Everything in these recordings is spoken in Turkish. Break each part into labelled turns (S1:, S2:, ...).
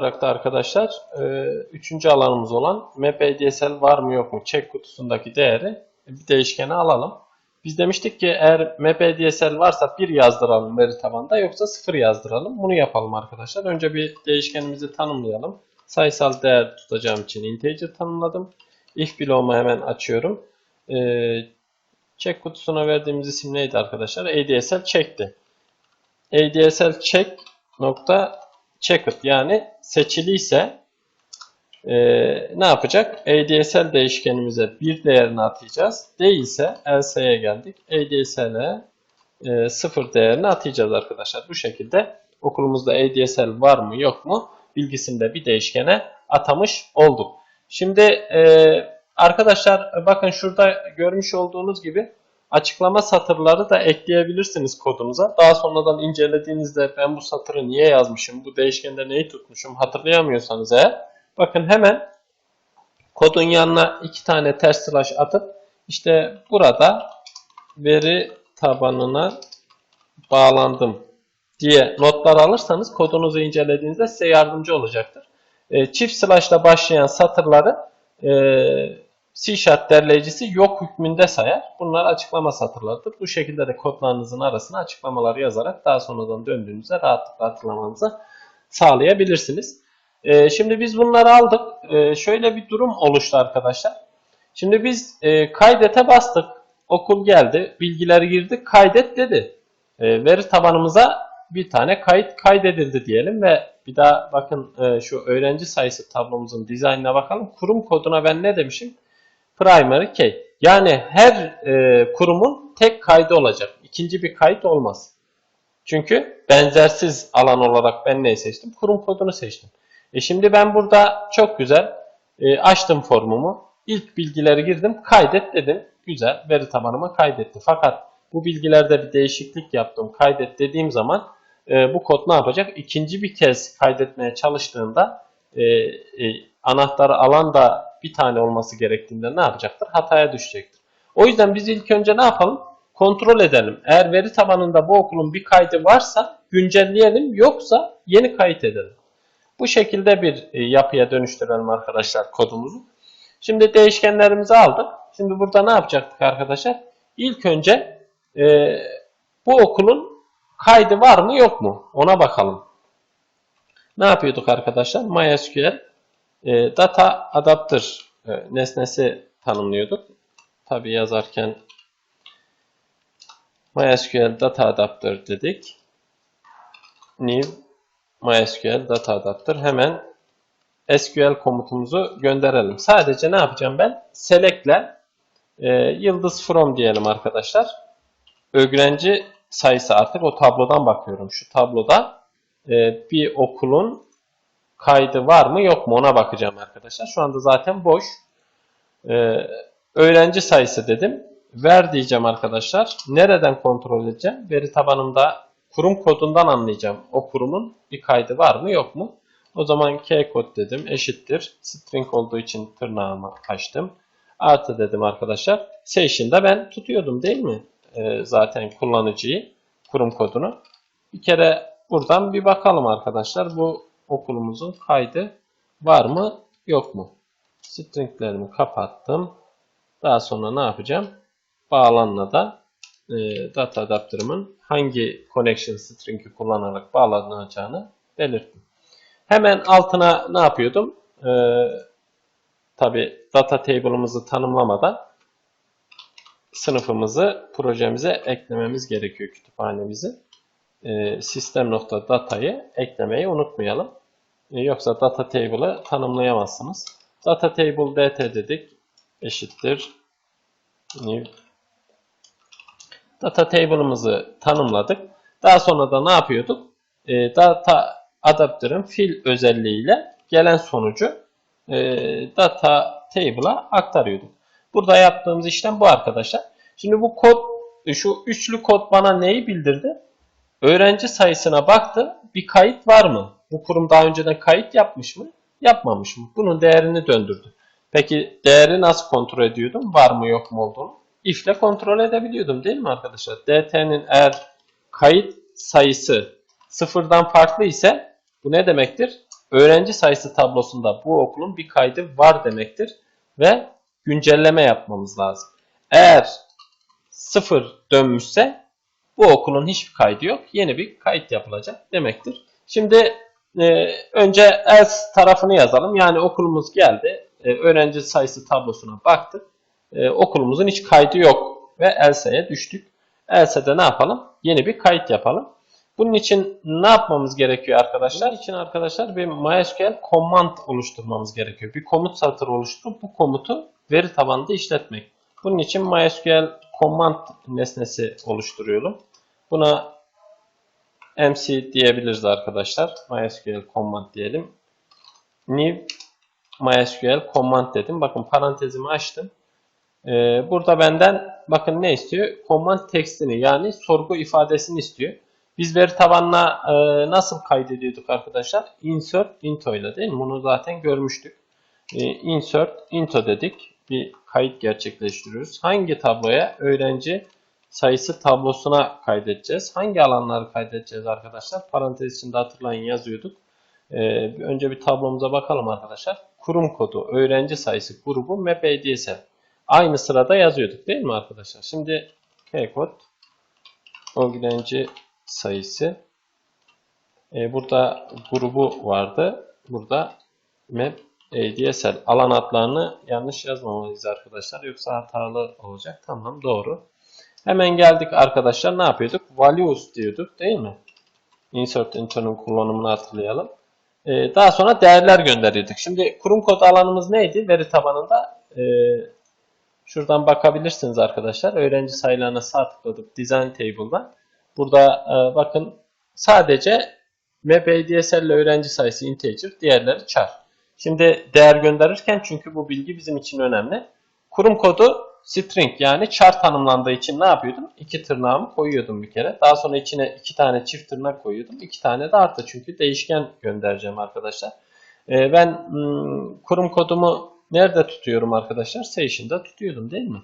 S1: olarak da arkadaşlar e, üçüncü alanımız olan map ADSL var mı yok mu check kutusundaki değeri bir değişkene alalım. Biz demiştik ki eğer map ADSL varsa 1 yazdıralım veri tabanda yoksa 0 yazdıralım. Bunu yapalım arkadaşlar. Önce bir değişkenimizi tanımlayalım. Sayısal değer tutacağım için integer tanımladım. If bloğumu hemen açıyorum. E, check kutusuna verdiğimiz isim neydi arkadaşlar? ADSL check'ti. ADSL check nokta checked yani seçiliyse e, ne yapacak? ADSL değişkenimize bir değerini atayacağız. Değilse else'ye geldik. ADSL'e e, sıfır değerini atayacağız arkadaşlar. Bu şekilde okulumuzda ADSL var mı yok mu bilgisini de bir değişkene atamış olduk. Şimdi e, arkadaşlar bakın şurada görmüş olduğunuz gibi açıklama satırları da ekleyebilirsiniz kodunuza. Daha sonradan incelediğinizde ben bu satırı niye yazmışım, bu değişkende neyi tutmuşum hatırlayamıyorsanız eğer bakın hemen kodun yanına iki tane ters slash atıp işte burada veri tabanına bağlandım diye notlar alırsanız kodunuzu incelediğinizde size yardımcı olacaktır. E, çift slash başlayan satırları e, C Sharp derleyicisi yok hükmünde sayar. Bunlar açıklama satırlarıdır. Bu şekilde de kodlarınızın arasına açıklamaları yazarak daha sonradan döndüğünüzde rahatlıkla hatırlamanızı sağlayabilirsiniz. Ee, şimdi biz bunları aldık. Ee, şöyle bir durum oluştu arkadaşlar. Şimdi biz e, kaydete bastık. Okul geldi. Bilgileri girdik. Kaydet dedi. Ee, veri tabanımıza bir tane kayıt kaydedildi diyelim ve bir daha bakın e, şu öğrenci sayısı tablomuzun dizaynına bakalım. Kurum koduna ben ne demişim? Primary key. Yani her e, kurumun tek kaydı olacak. İkinci bir kayıt olmaz. Çünkü benzersiz alan olarak ben neyi seçtim? Kurum kodunu seçtim. E şimdi ben burada çok güzel e, açtım formumu. İlk bilgileri girdim. Kaydet dedim. Güzel. Veri tabanıma kaydetti. Fakat bu bilgilerde bir değişiklik yaptım. Kaydet dediğim zaman e, bu kod ne yapacak? İkinci bir kez kaydetmeye çalıştığında e, e, anahtarı alan da bir tane olması gerektiğinde ne yapacaktır? Hataya düşecektir. O yüzden biz ilk önce ne yapalım? Kontrol edelim. Eğer veri tabanında bu okulun bir kaydı varsa güncelleyelim. Yoksa yeni kayıt edelim. Bu şekilde bir e, yapıya dönüştürelim arkadaşlar kodumuzu. Şimdi değişkenlerimizi aldık. Şimdi burada ne yapacaktık arkadaşlar? İlk önce e, bu okulun kaydı var mı yok mu? Ona bakalım. Ne yapıyorduk arkadaşlar? MySQL e, data adapter e, nesnesi tanımlıyorduk. Tabi yazarken MySQL data adapter dedik. New MySQL data adapter hemen SQL komutumuzu gönderelim. Sadece ne yapacağım ben? Select'le e, yıldız from diyelim arkadaşlar. Öğrenci sayısı artık o tablodan bakıyorum. Şu tabloda e, bir okulun kaydı var mı yok mu ona bakacağım arkadaşlar. Şu anda zaten boş. Ee, öğrenci sayısı dedim. Ver diyeceğim arkadaşlar. Nereden kontrol edeceğim? Veri tabanımda kurum kodundan anlayacağım. O kurumun bir kaydı var mı yok mu? O zaman k kod dedim eşittir. String olduğu için tırnağımı açtım. Artı dedim arkadaşlar. Session'da ben tutuyordum değil mi? Ee, zaten kullanıcıyı, kurum kodunu. Bir kere buradan bir bakalım arkadaşlar. Bu okulumuzun kaydı var mı yok mu? Stringlerimi kapattım. Daha sonra ne yapacağım? Bağlanla da e, data adapter'ımın hangi connection string'i kullanarak bağlanacağını belirttim. Hemen altına ne yapıyordum? E, Tabi data table'ımızı tanımlamadan sınıfımızı projemize eklememiz gerekiyor kütüphanemizi. E, System.data'yı eklemeyi unutmayalım. E, yoksa data table'ı tanımlayamazsınız. Data table dt dedik. Eşittir. New. Data table'ımızı tanımladık. Daha sonra da ne yapıyorduk? E, data adapter'ın fill özelliğiyle gelen sonucu e, data table'a aktarıyorduk. Burada yaptığımız işlem bu arkadaşlar. Şimdi bu kod, şu üçlü kod bana neyi bildirdi? Öğrenci sayısına baktı. Bir kayıt var mı? Bu kurum daha önceden kayıt yapmış mı? Yapmamış mı? Bunun değerini döndürdü. Peki değeri nasıl kontrol ediyordum? Var mı yok mu olduğunu? If ile kontrol edebiliyordum değil mi arkadaşlar? DT'nin eğer kayıt sayısı sıfırdan farklı ise bu ne demektir? öğrenci sayısı tablosunda bu okulun bir kaydı var demektir ve güncelleme yapmamız lazım. Eğer sıfır dönmüşse bu okulun hiçbir kaydı yok. Yeni bir kayıt yapılacak demektir. Şimdi e, önce else tarafını yazalım. Yani okulumuz geldi. E, öğrenci sayısı tablosuna baktık. E, okulumuzun hiç kaydı yok ve else'ye düştük. Else'de ne yapalım? Yeni bir kayıt yapalım. Bunun için ne yapmamız gerekiyor arkadaşlar? Bunun için arkadaşlar bir MySQL command oluşturmamız gerekiyor. Bir komut satırı oluşturup bu komutu veri tabanında işletmek. Bunun için MySQL command nesnesi oluşturuyorum. Buna MC diyebiliriz arkadaşlar. MySQL command diyelim. New MySQL command dedim. Bakın parantezimi açtım. Ee, burada benden bakın ne istiyor? Command tekstini yani sorgu ifadesini istiyor. Biz veri tabanına e, nasıl kaydediyorduk arkadaşlar? Insert into ile değil mi? Bunu zaten görmüştük. E, insert into dedik. Bir kayıt gerçekleştiriyoruz. Hangi tabloya? Öğrenci sayısı tablosuna kaydedeceğiz. Hangi alanları kaydedeceğiz arkadaşlar? Parantez içinde hatırlayın yazıyorduk. E, önce bir tablomuza bakalım arkadaşlar. Kurum kodu, öğrenci sayısı, grubu, map ADSL. Aynı sırada yazıyorduk değil mi arkadaşlar? Şimdi kod öğrenci sayısı. E, burada grubu vardı. Burada map ADSL alan adlarını yanlış yazmamalıyız arkadaşlar. Yoksa hatalı olacak. Tamam doğru. Hemen geldik arkadaşlar. Ne yapıyorduk? Values diyorduk değil mi? Insert into'nun kullanımını hatırlayalım. E, daha sonra değerler gönderiyorduk. Şimdi kurum kod alanımız neydi? Veri tabanında e, şuradan bakabilirsiniz arkadaşlar. Öğrenci sayılarına sağ tıkladık Design Table'da. Burada e, bakın sadece MapADSL ile öğrenci sayısı integer, diğerleri char. Şimdi değer gönderirken çünkü bu bilgi bizim için önemli. Kurum kodu string yani char tanımlandığı için ne yapıyordum? İki tırnağımı koyuyordum bir kere. Daha sonra içine iki tane çift tırnak koyuyordum. İki tane de artı çünkü değişken göndereceğim arkadaşlar. E, ben hmm, kurum kodumu nerede tutuyorum arkadaşlar? Station'da tutuyordum değil mi?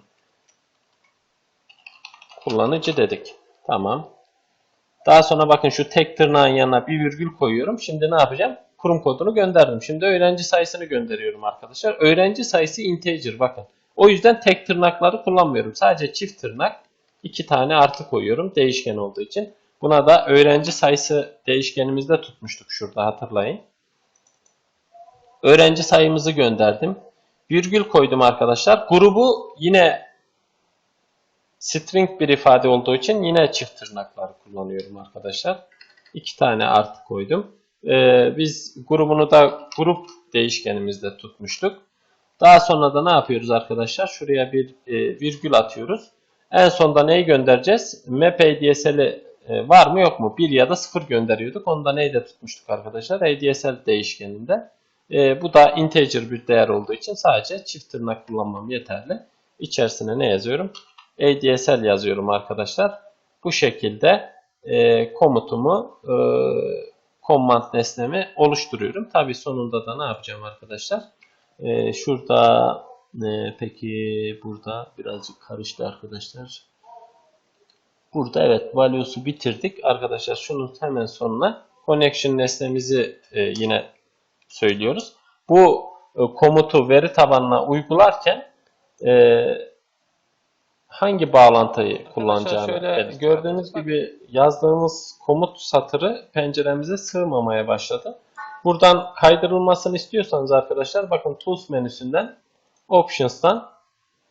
S1: Kullanıcı dedik. Tamam. Daha sonra bakın şu tek tırnağın yanına bir virgül koyuyorum. Şimdi ne yapacağım? Kurum kodunu gönderdim. Şimdi öğrenci sayısını gönderiyorum arkadaşlar. Öğrenci sayısı integer bakın. O yüzden tek tırnakları kullanmıyorum. Sadece çift tırnak iki tane artı koyuyorum değişken olduğu için. Buna da öğrenci sayısı değişkenimizde tutmuştuk şurada hatırlayın. Öğrenci sayımızı gönderdim. Virgül koydum arkadaşlar. Grubu yine string bir ifade olduğu için yine çift tırnaklar kullanıyorum arkadaşlar. İki tane artı koydum. Ee, biz grubunu da grup değişkenimizde tutmuştuk. Daha sonra da ne yapıyoruz arkadaşlar? Şuraya bir e, virgül atıyoruz. En sonda neyi göndereceğiz? Map ADSL'i e, var mı yok mu? 1 ya da 0 gönderiyorduk. Onu da neyde tutmuştuk arkadaşlar? ADSL değişkeninde. E, bu da integer bir değer olduğu için sadece çift tırnak kullanmam yeterli. İçerisine ne yazıyorum? ADSL yazıyorum arkadaşlar. Bu şekilde e, komutumu e, command nesnemi oluşturuyorum. Tabi sonunda da ne yapacağım arkadaşlar? E, şurada e, peki burada birazcık karıştı arkadaşlar. Burada evet value'su bitirdik. Arkadaşlar şunun hemen sonuna connection nesnemizi e, yine söylüyoruz. Bu e, komutu veri tabanına uygularken e, hangi bağlantıyı kullanacağını şöyle gördüğünüz gibi yazdığımız komut satırı penceremize sığmamaya başladı. Buradan kaydırılmasını istiyorsanız arkadaşlar bakın Tools menüsünden Options'tan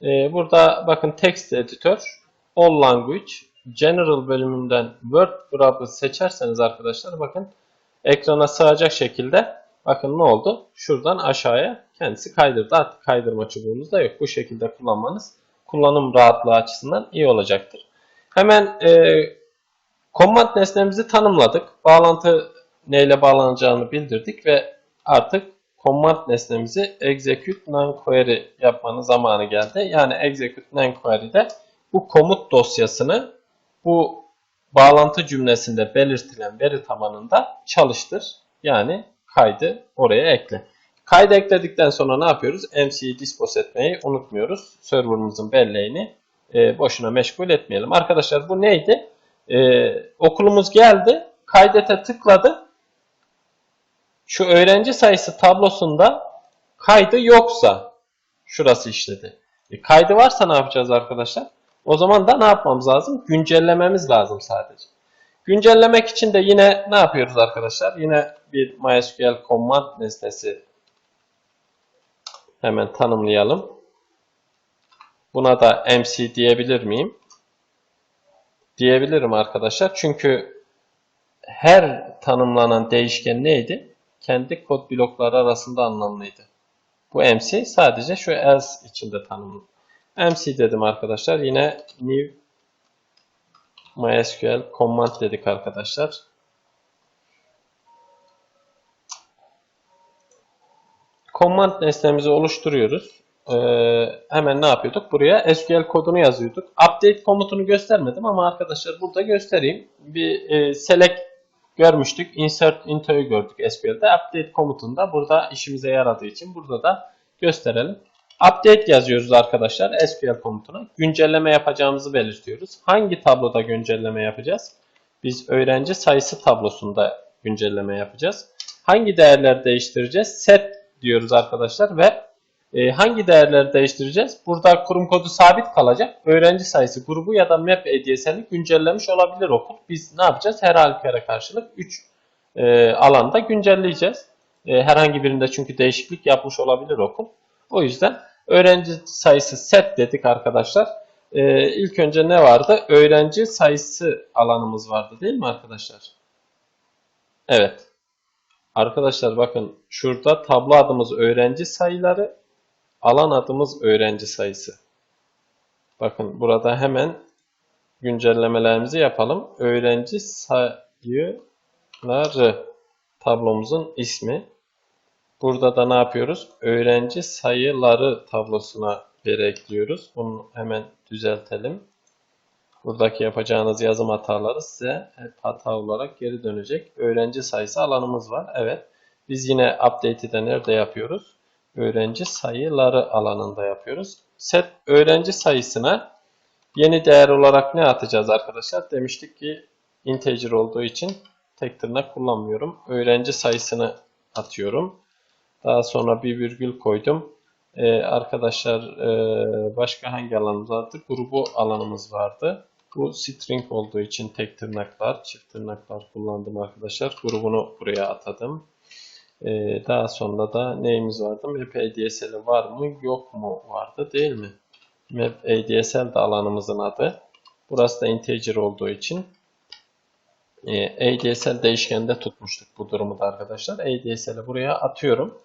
S1: e, burada bakın Text Editor All Language General bölümünden Word Wrap'ı seçerseniz arkadaşlar bakın ekrana sığacak şekilde bakın ne oldu? Şuradan aşağıya kendisi kaydırdı. Artık kaydırma çubuğumuz da yok. Bu şekilde kullanmanız kullanım rahatlığı açısından iyi olacaktır. Hemen e, command nesnemizi tanımladık. Bağlantı neyle bağlanacağını bildirdik ve artık command nesnemizi execute non-query yapmanın zamanı geldi. Yani execute non-query'de bu komut dosyasını bu bağlantı cümlesinde belirtilen veri tabanında çalıştır. Yani kaydı oraya ekle. Kaydı ekledikten sonra ne yapıyoruz? MC'yi dispose etmeyi unutmuyoruz. Server'ımızın belleğini e, boşuna meşgul etmeyelim. Arkadaşlar bu neydi? E, okulumuz geldi. Kaydete tıkladı. Şu öğrenci sayısı tablosunda kaydı yoksa şurası işledi. E, kaydı varsa ne yapacağız arkadaşlar? O zaman da ne yapmamız lazım? Güncellememiz lazım sadece. Güncellemek için de yine ne yapıyoruz arkadaşlar? Yine bir MySQL command nesnesi hemen tanımlayalım. Buna da MC diyebilir miyim? Diyebilirim arkadaşlar. Çünkü her tanımlanan değişken neydi? Kendi kod blokları arasında anlamlıydı. Bu MC sadece şu else içinde tanımlı. MC dedim arkadaşlar. Yine new MySQL command dedik arkadaşlar. Command nesnemizi oluşturuyoruz. Ee, hemen ne yapıyorduk? Buraya SQL kodunu yazıyorduk. Update komutunu göstermedim ama arkadaşlar burada göstereyim. Bir e, select görmüştük. Insert into'yu gördük SQL'de. Update komutunda burada işimize yaradığı için burada da gösterelim. Update yazıyoruz arkadaşlar SQL komutuna. Güncelleme yapacağımızı belirtiyoruz. Hangi tabloda güncelleme yapacağız? Biz öğrenci sayısı tablosunda güncelleme yapacağız. Hangi değerler değiştireceğiz? Set diyoruz arkadaşlar ve e, hangi değerleri değiştireceğiz? Burada kurum kodu sabit kalacak. Öğrenci sayısı grubu ya da map hediyesini güncellemiş olabilir okul. Biz ne yapacağız? Her halükarda karşılık 3 e, alanda güncelleyeceğiz. E, herhangi birinde çünkü değişiklik yapmış olabilir okul. O yüzden öğrenci sayısı set dedik arkadaşlar. E, ilk önce ne vardı? Öğrenci sayısı alanımız vardı değil mi arkadaşlar? Evet. Arkadaşlar bakın şurada tablo adımız öğrenci sayıları, alan adımız öğrenci sayısı. Bakın burada hemen güncellemelerimizi yapalım. Öğrenci sayıları tablomuzun ismi. Burada da ne yapıyoruz? Öğrenci sayıları tablosuna veri ekliyoruz. Bunu hemen düzeltelim. Buradaki yapacağınız yazım hataları size hata olarak geri dönecek. Öğrenci sayısı alanımız var. Evet. Biz yine update'i de nerede yapıyoruz? Öğrenci sayıları alanında yapıyoruz. Set öğrenci sayısına yeni değer olarak ne atacağız arkadaşlar? Demiştik ki integer olduğu için tek tırnak kullanmıyorum. Öğrenci sayısını atıyorum. Daha sonra bir virgül koydum. Ee, arkadaşlar e, başka hangi alanımız vardı? Grubu alanımız vardı. Bu string olduğu için tek tırnaklar, çift tırnaklar kullandım arkadaşlar. Grubunu buraya atadım. Ee, daha sonra da neyimiz vardı? Map ADSL var mı yok mu vardı değil mi? Map ADSL de alanımızın adı. Burası da integer olduğu için e, ADSL değişkende tutmuştuk bu durumu da arkadaşlar. ADSL'i buraya atıyorum.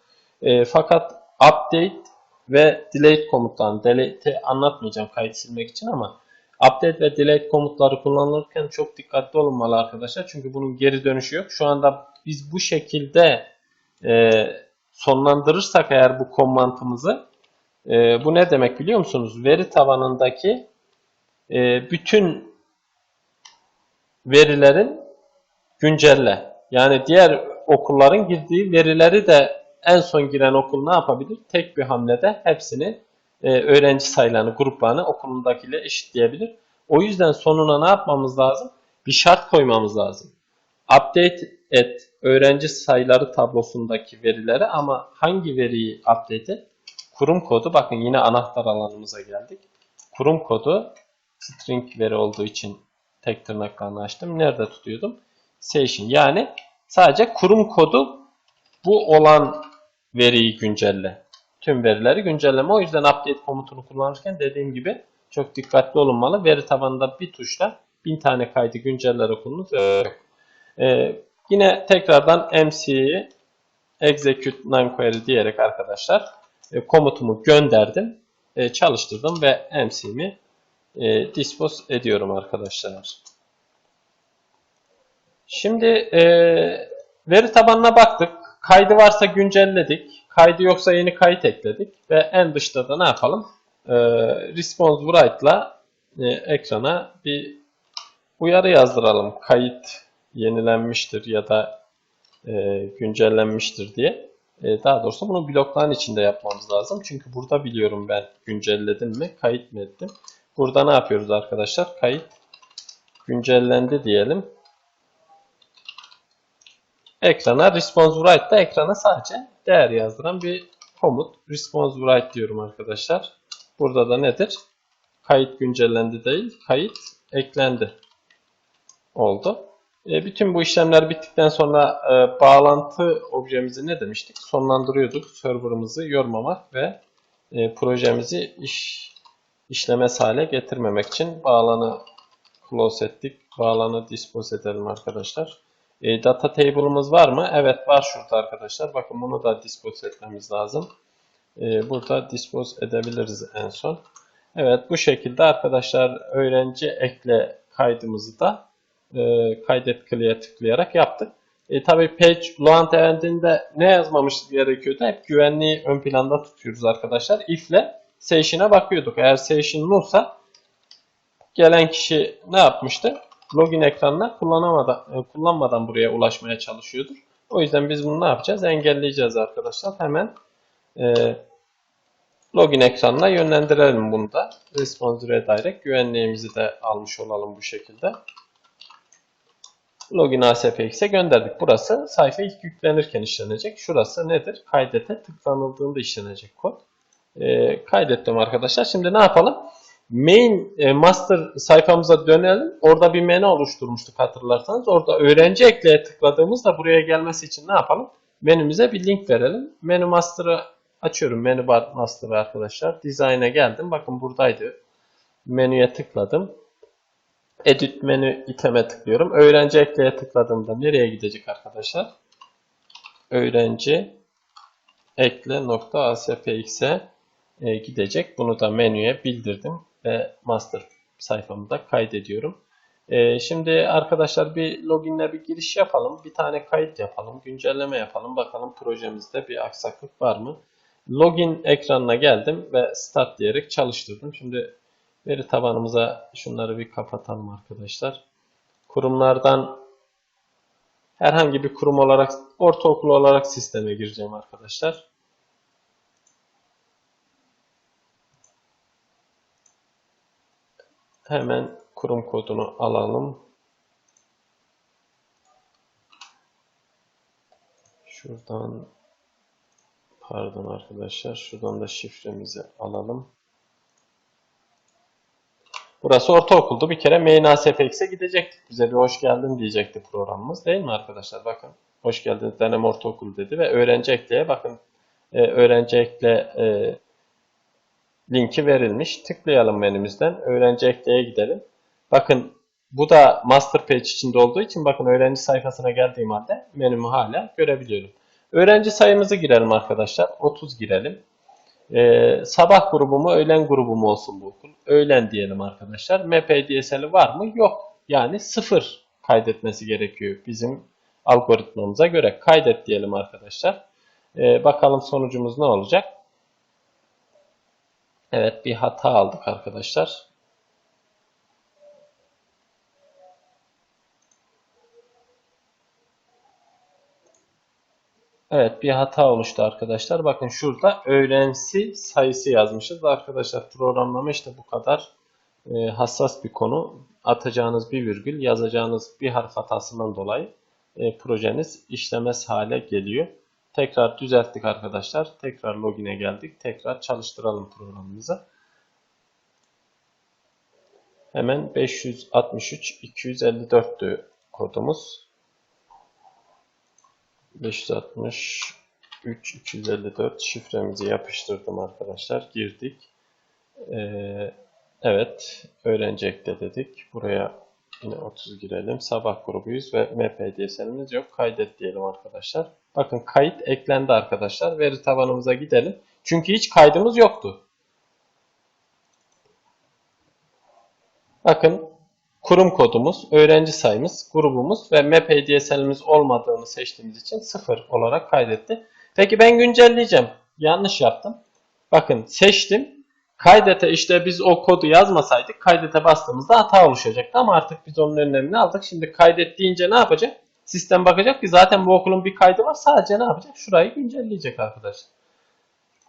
S1: E, fakat update ve delete komutlarını delete anlatmayacağım kayıt silmek için ama update ve delete komutları kullanılırken çok dikkatli olunmalı arkadaşlar. Çünkü bunun geri dönüşü yok. Şu anda biz bu şekilde e, sonlandırırsak eğer bu komandımızı e, bu ne demek biliyor musunuz? Veri tabanındaki e, bütün verilerin güncelle. Yani diğer okulların girdiği verileri de en son giren okul ne yapabilir? Tek bir hamlede hepsini e, öğrenci sayılarını, gruplarını okulundakiyle eşitleyebilir. O yüzden sonuna ne yapmamız lazım? Bir şart koymamız lazım. Update et öğrenci sayıları tablosundaki verileri ama hangi veriyi update et? Kurum kodu bakın yine anahtar alanımıza geldik. Kurum kodu string veri olduğu için tek tırnaklarını açtım. Nerede tutuyordum? Session yani sadece kurum kodu bu olan veriyi güncelle. Tüm verileri güncelleme. O yüzden update komutunu kullanırken dediğim gibi çok dikkatli olunmalı. Veri tabanında bir tuşla bin tane kaydı günceller okulunuz yok. Ee, yine tekrardan MC'yi execute non-query diyerek arkadaşlar e, komutumu gönderdim. E, çalıştırdım ve MC'mi e, dispose ediyorum arkadaşlar. Şimdi e, veri tabanına baktık. Kaydı varsa güncelledik. Kaydı yoksa yeni kayıt ekledik. Ve en dışta da ne yapalım? E, response write'la e, ekrana bir uyarı yazdıralım. Kayıt yenilenmiştir ya da e, güncellenmiştir diye. E, daha doğrusu bunu blokların içinde yapmamız lazım. Çünkü burada biliyorum ben güncelledim mi, kayıt mı ettim. Burada ne yapıyoruz arkadaşlar? Kayıt güncellendi diyelim. ekrana response write da ekrana sadece değer yazdıran bir komut. Response write diyorum arkadaşlar. Burada da nedir? Kayıt güncellendi değil, kayıt eklendi oldu. E, bütün bu işlemler bittikten sonra e, bağlantı objemizi ne demiştik? Sonlandırıyorduk. Serverımızı yormamak ve e, projemizi iş işlemez hale getirmemek için bağlanı close ettik. Bağlanı dispose edelim arkadaşlar. E, data table'ımız var mı? Evet var şurada arkadaşlar. Bakın bunu da dispose etmemiz lazım. E, burada dispose edebiliriz en son. Evet bu şekilde arkadaşlar öğrenci ekle kaydımızı da e, kaydet clear'e tıklayarak yaptık. E, tabii page load eventinde ne yazmamış gerekiyordu? Hep güvenliği ön planda tutuyoruz arkadaşlar. If ile session'a bakıyorduk. Eğer session nullsa gelen kişi ne yapmıştı? Login ekranına kullanamadan, e, kullanmadan buraya ulaşmaya çalışıyordur. O yüzden biz bunu ne yapacağız? Engelleyeceğiz arkadaşlar. Hemen e, login ekranına yönlendirelim bunu da. Response Redirect güvenliğimizi de almış olalım bu şekilde. Login ASPX'e gönderdik. Burası sayfa ilk yüklenirken işlenecek. Şurası nedir? Kaydete tıklanıldığında işlenecek kod. E, kaydettim arkadaşlar. Şimdi ne yapalım? Main e, master sayfamıza dönelim. Orada bir menü oluşturmuştuk hatırlarsanız. Orada öğrenci ekleye tıkladığımızda buraya gelmesi için ne yapalım? Menümüze bir link verelim. Menü master'ı açıyorum. Menü bar master'ı arkadaşlar. Design'a geldim. Bakın buradaydı. Menüye tıkladım. Edit menü iteme tıklıyorum. Öğrenci ekleye tıkladığımda nereye gidecek arkadaşlar? Öğrenci ekle e, gidecek. Bunu da menüye bildirdim ve master sayfamda kaydediyorum. E, şimdi arkadaşlar bir loginle bir giriş yapalım. Bir tane kayıt yapalım. Güncelleme yapalım. Bakalım projemizde bir aksaklık var mı? Login ekranına geldim ve start diyerek çalıştırdım. Şimdi veri tabanımıza şunları bir kapatalım arkadaşlar. Kurumlardan herhangi bir kurum olarak ortaokul olarak sisteme gireceğim arkadaşlar. Hemen kurum kodunu alalım. Şuradan pardon arkadaşlar. Şuradan da şifremizi alalım. Burası ortaokuldu. Bir kere main ASPX'e gidecektik. Bize bir hoş geldin diyecekti programımız. Değil mi arkadaşlar? Bakın. Hoş geldiniz denem ortaokul dedi ve öğrenci ekleye bakın. E, öğrenci ekle e, linki verilmiş. Tıklayalım menümüzden. Öğrenci ekleye gidelim. Bakın bu da master page içinde olduğu için bakın öğrenci sayfasına geldiğim halde menümü hala görebiliyorum. Öğrenci sayımızı girelim arkadaşlar. 30 girelim. Ee, sabah grubu mu öğlen grubu mu olsun bu okul? Öğlen diyelim arkadaşlar. MPDSL'i var mı? Yok. Yani sıfır kaydetmesi gerekiyor bizim algoritmamıza göre. Kaydet diyelim arkadaşlar. Ee, bakalım sonucumuz ne olacak? Evet bir hata aldık arkadaşlar. Evet bir hata oluştu arkadaşlar. Bakın şurada öğrenci sayısı yazmışız. Arkadaşlar programlama işte bu kadar e, hassas bir konu. Atacağınız bir virgül, yazacağınız bir harf hatasından dolayı e, projeniz işlemez hale geliyor. Tekrar düzelttik arkadaşlar. Tekrar login'e geldik. Tekrar çalıştıralım programımızı. Hemen 563 254'tü kodumuz. 563 254 şifremizi yapıştırdım arkadaşlar. Girdik. Ee, evet. Öğrenci ekle dedik. Buraya yine 30 girelim. Sabah grubuyuz ve MPDS'imiz yok. Kaydet diyelim arkadaşlar. Bakın kayıt eklendi arkadaşlar. Veri tabanımıza gidelim. Çünkü hiç kaydımız yoktu. Bakın kurum kodumuz, öğrenci sayımız, grubumuz ve MapADSL'imiz olmadığını seçtiğimiz için 0 olarak kaydetti. Peki ben güncelleyeceğim. Yanlış yaptım. Bakın seçtim. Kaydete işte biz o kodu yazmasaydık kaydete bastığımızda hata oluşacaktı ama artık biz onun önlemini aldık. Şimdi kaydet deyince ne yapacak? Sistem bakacak ki zaten bu okulun bir kaydı var. Sadece ne yapacak? Şurayı güncelleyecek arkadaşlar.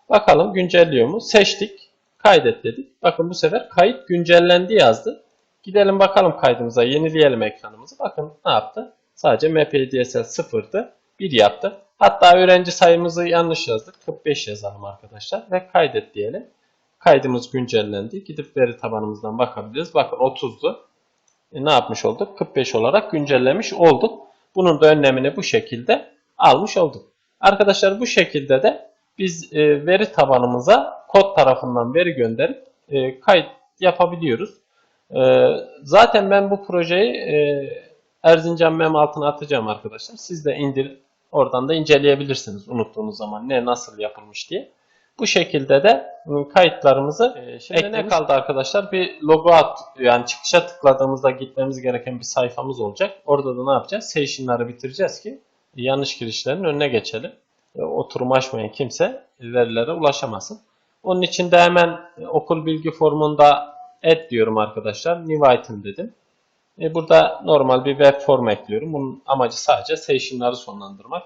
S1: Bakalım güncelliyor mu? Seçtik. Kaydet dedik. Bakın bu sefer kayıt güncellendi yazdı. Gidelim bakalım kaydımıza. Yenileyelim ekranımızı. Bakın ne yaptı? Sadece MapADSL sıfırdı. 1 yaptı. Hatta öğrenci sayımızı yanlış yazdık. 45 yazalım arkadaşlar ve kaydet diyelim. Kaydımız güncellendi. Gidip veri tabanımızdan bakabiliriz. Bakın 30'du. E, ne yapmış olduk? 45 olarak güncellemiş olduk. Bunun da önlemini bu şekilde almış olduk. Arkadaşlar bu şekilde de biz e, veri tabanımıza kod tarafından veri gönderip e, kayıt yapabiliyoruz. E, zaten ben bu projeyi e, Erzincan mem altına atacağım arkadaşlar. Siz de indir oradan da inceleyebilirsiniz unuttuğunuz zaman ne nasıl yapılmış diye. Bu şekilde de ıı, kayıtlarımızı e, şimdi ne kaldı arkadaşlar? Bir logout yani çıkışa tıkladığımızda gitmemiz gereken bir sayfamız olacak. Orada da ne yapacağız? Session'ları bitireceğiz ki yanlış girişlerin önüne geçelim. E, Oturum açmayan kimse verilere ulaşamasın. Onun için de hemen e, okul bilgi formunda add diyorum arkadaşlar. New item dedim. E, burada normal bir web form ekliyorum. Bunun amacı sadece session'ları sonlandırmak.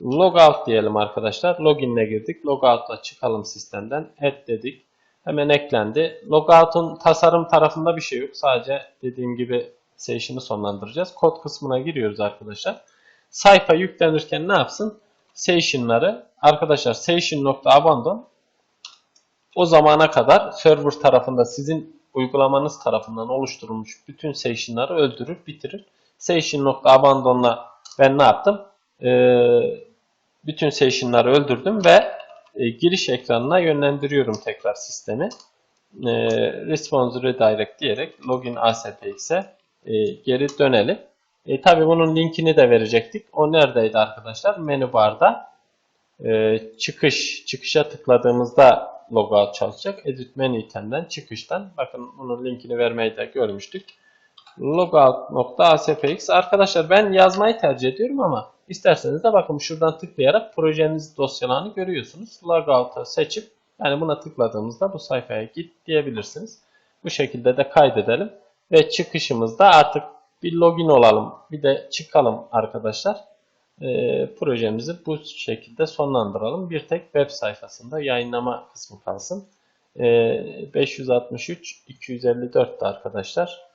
S1: Logout diyelim arkadaşlar. Login'e girdik. Logout'la çıkalım sistemden. Add dedik. Hemen eklendi. Logout'un tasarım tarafında bir şey yok. Sadece dediğim gibi session'ı sonlandıracağız. Kod kısmına giriyoruz arkadaşlar. Sayfa yüklenirken ne yapsın? Session'ları arkadaşlar session.abandon o zamana kadar server tarafında sizin uygulamanız tarafından oluşturulmuş bütün session'ları öldürür, bitirir. Session.abandon'la ben ne yaptım? Ee, bütün session'ları öldürdüm ve e, giriş ekranına yönlendiriyorum tekrar sistemi. E, response redirect diyerek login ASPX'e e, geri dönelim. E, Tabi bunun linkini de verecektik. O neredeydi arkadaşlar? Menü barda e, çıkış, çıkışa tıkladığımızda logout çalışacak. Edit menü itemden çıkıştan. Bakın bunun linkini vermeyi de görmüştük. Logout.aspx Arkadaşlar ben yazmayı tercih ediyorum ama isterseniz de bakın şuradan tıklayarak projeniz dosyalarını görüyorsunuz. Logout'u seçip yani buna tıkladığımızda bu sayfaya git diyebilirsiniz. Bu şekilde de kaydedelim. Ve çıkışımızda artık bir login olalım. Bir de çıkalım arkadaşlar. Ee, projemizi bu şekilde sonlandıralım. Bir tek web sayfasında yayınlama kısmı kalsın. Ee, 563 254 de arkadaşlar.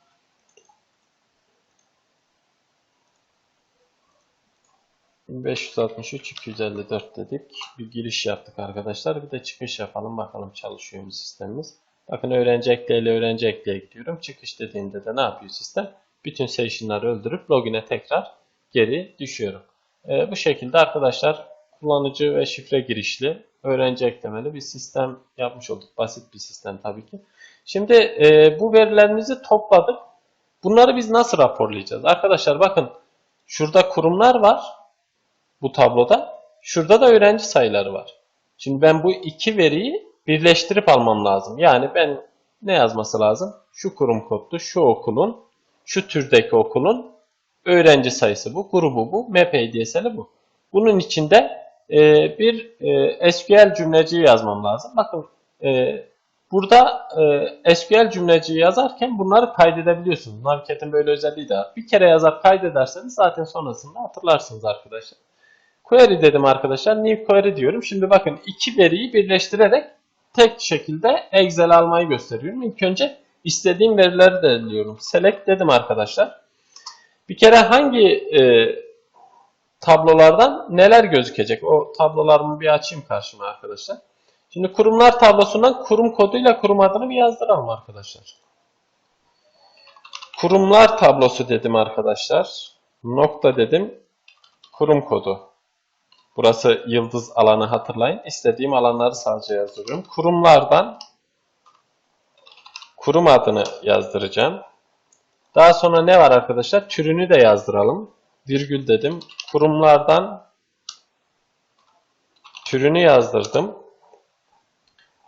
S1: ...563 254 dedik. Bir giriş yaptık arkadaşlar. Bir de çıkış yapalım. Bakalım çalışıyor mu sistemimiz. Bakın öğrenci ekleyle öğrenci ekleye gidiyorum. Çıkış dediğinde de ne yapıyor sistem? Bütün session'ları öldürüp login'e tekrar geri düşüyorum. Ee, bu şekilde arkadaşlar kullanıcı ve şifre girişli öğrenci eklemeli bir sistem yapmış olduk. Basit bir sistem tabii ki. Şimdi e, bu verilerimizi topladık. Bunları biz nasıl raporlayacağız? Arkadaşlar bakın şurada kurumlar var bu tabloda. Şurada da öğrenci sayıları var. Şimdi ben bu iki veriyi birleştirip almam lazım. Yani ben ne yazması lazım? Şu kurum kodlu, şu okulun, şu türdeki okulun öğrenci sayısı bu, grubu bu, MPDSL'i bu. Bunun içinde e, bir e, SQL cümleciği yazmam lazım. Bakın e, burada e, SQL cümleciği yazarken bunları kaydedebiliyorsunuz. Navigate'in böyle özelliği de var. Bir kere yazar kaydederseniz zaten sonrasında hatırlarsınız arkadaşlar. Query dedim arkadaşlar. New query diyorum. Şimdi bakın iki veriyi birleştirerek tek şekilde Excel almayı gösteriyorum. İlk önce istediğim verileri de diyorum. Select dedim arkadaşlar. Bir kere hangi e, tablolardan neler gözükecek? O tablolarımı bir açayım karşıma arkadaşlar. Şimdi kurumlar tablosundan kurum koduyla kurum adını bir yazdıralım arkadaşlar. Kurumlar tablosu dedim arkadaşlar. Nokta dedim. Kurum kodu. Burası yıldız alanı hatırlayın. İstediğim alanları sadece yazdırıyorum. Kurumlardan kurum adını yazdıracağım. Daha sonra ne var arkadaşlar? Türünü de yazdıralım. Virgül dedim. Kurumlardan türünü yazdırdım.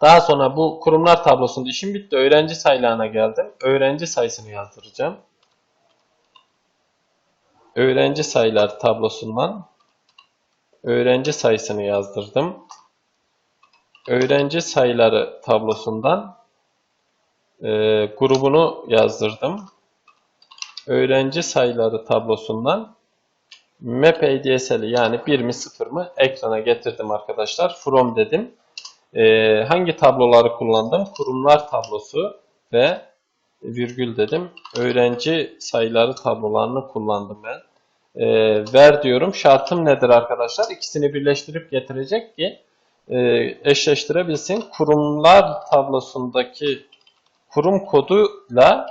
S1: Daha sonra bu kurumlar tablosunda işim bitti. Öğrenci sayılarına geldim. Öğrenci sayısını yazdıracağım. Öğrenci sayılar tablosundan öğrenci sayısını yazdırdım. Öğrenci sayıları tablosundan e, grubunu yazdırdım öğrenci sayıları tablosundan map ADSL'i yani 1 mi 0 mı ekrana getirdim arkadaşlar. From dedim. Ee, hangi tabloları kullandım? Kurumlar tablosu ve virgül dedim. Öğrenci sayıları tablolarını kullandım ben. e, ver diyorum. Şartım nedir arkadaşlar? İkisini birleştirip getirecek ki e, eşleştirebilsin. Kurumlar tablosundaki kurum koduyla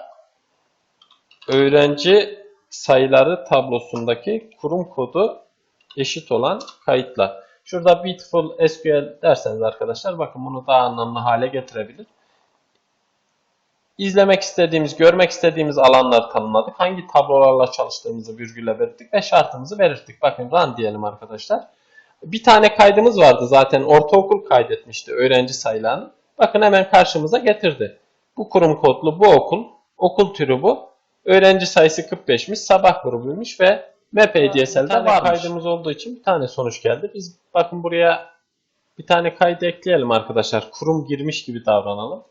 S1: öğrenci sayıları tablosundaki kurum kodu eşit olan kayıtlar. Şurada Beautiful SQL derseniz arkadaşlar bakın bunu daha anlamlı hale getirebilir. İzlemek istediğimiz, görmek istediğimiz alanları tanımladık. Hangi tablolarla çalıştığımızı virgülle belirttik ve şartımızı belirttik. Bakın run diyelim arkadaşlar. Bir tane kaydımız vardı zaten ortaokul kaydetmişti öğrenci sayılarını. Bakın hemen karşımıza getirdi. Bu kurum kodlu bu okul, okul türü bu. Öğrenci sayısı 45'miş, sabah grubuymuş ve MEP
S2: bir
S1: ADSL'de
S2: tane
S1: var kaydımız olduğu için bir tane sonuç geldi. Biz bakın buraya bir tane kaydı ekleyelim arkadaşlar. Kurum girmiş gibi davranalım.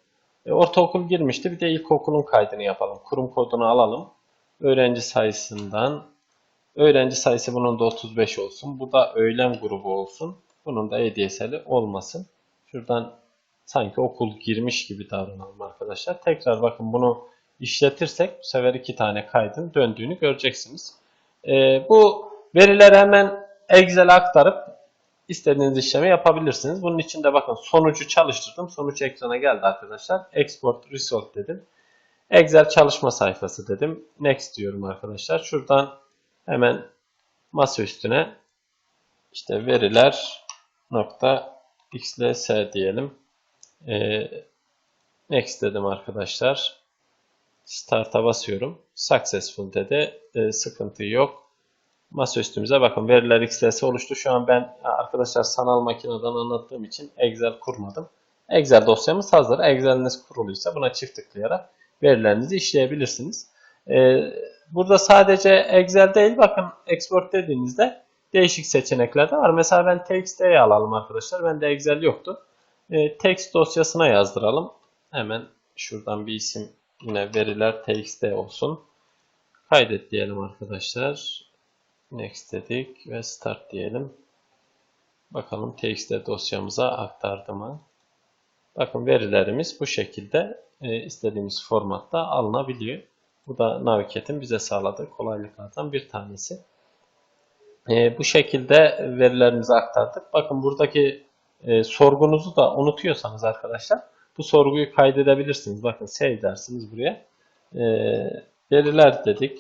S1: E, ortaokul girmişti. Bir de ilkokulun kaydını yapalım. Kurum kodunu alalım. Öğrenci sayısından öğrenci sayısı bunun da 35 olsun. Bu da öğlen grubu olsun. Bunun da ADSL'i olmasın. Şuradan sanki okul girmiş gibi davranalım arkadaşlar. Tekrar bakın bunu işletirsek bu sefer iki tane kaydın döndüğünü göreceksiniz. E, bu verileri hemen Excel'e aktarıp istediğiniz işlemi yapabilirsiniz. Bunun için de bakın sonucu çalıştırdım. Sonuç ekrana geldi arkadaşlar. Export result dedim. Excel çalışma sayfası dedim. Next diyorum arkadaşlar. Şuradan hemen masa üstüne işte veriler nokta xls diyelim. Ee, next dedim arkadaşlar. Start'a basıyorum. Successful dedi. Ee, sıkıntı yok. Masa üstümüze bakın veriler XLS oluştu. Şu an ben arkadaşlar sanal makineden anlattığım için Excel kurmadım. Excel dosyamız hazır. Excel'iniz kuruluysa buna çift tıklayarak verilerinizi işleyebilirsiniz. Ee, burada sadece Excel değil bakın export dediğinizde değişik seçenekler de var. Mesela ben TXT'yi alalım arkadaşlar. Bende Excel yoktu. Ee, text dosyasına yazdıralım. Hemen şuradan bir isim yine veriler txt olsun. Kaydet diyelim arkadaşlar. Next dedik ve start diyelim. Bakalım txt dosyamıza aktardı mı? Bakın verilerimiz bu şekilde e, istediğimiz formatta alınabiliyor. Bu da Naviket'in bize sağladığı kolaylıklardan bir tanesi. E, bu şekilde verilerimizi aktardık. Bakın buradaki e, sorgunuzu da unutuyorsanız arkadaşlar bu sorguyu kaydedebilirsiniz. Bakın save dersiniz buraya. E, veriler dedik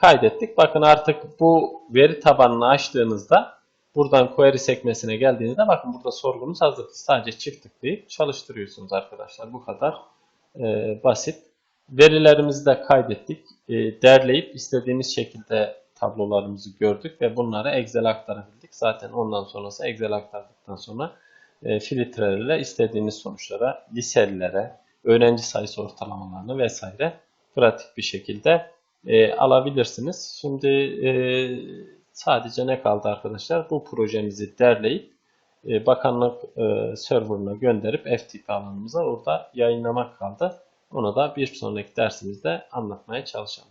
S1: kaydettik. Bakın artık bu veri tabanını açtığınızda buradan query sekmesine geldiğinizde bakın burada sorgunuz hazır. Sadece çift tıklayıp çalıştırıyorsunuz arkadaşlar. Bu kadar e, basit. Verilerimizi de kaydettik. E, derleyip istediğimiz şekilde tablolarımızı gördük ve bunları Excel'e aktarabildik. Zaten ondan sonrası Excel'e aktardıktan sonra e, filtrelerle istediğiniz sonuçlara, liselere, öğrenci sayısı ortalamalarını vesaire pratik bir şekilde e, alabilirsiniz. Şimdi e, sadece ne kaldı arkadaşlar? Bu projemizi derleyip e, bakanlık e, serverına gönderip FTP alanımıza orada yayınlamak kaldı. Onu da bir sonraki dersimizde anlatmaya çalışalım.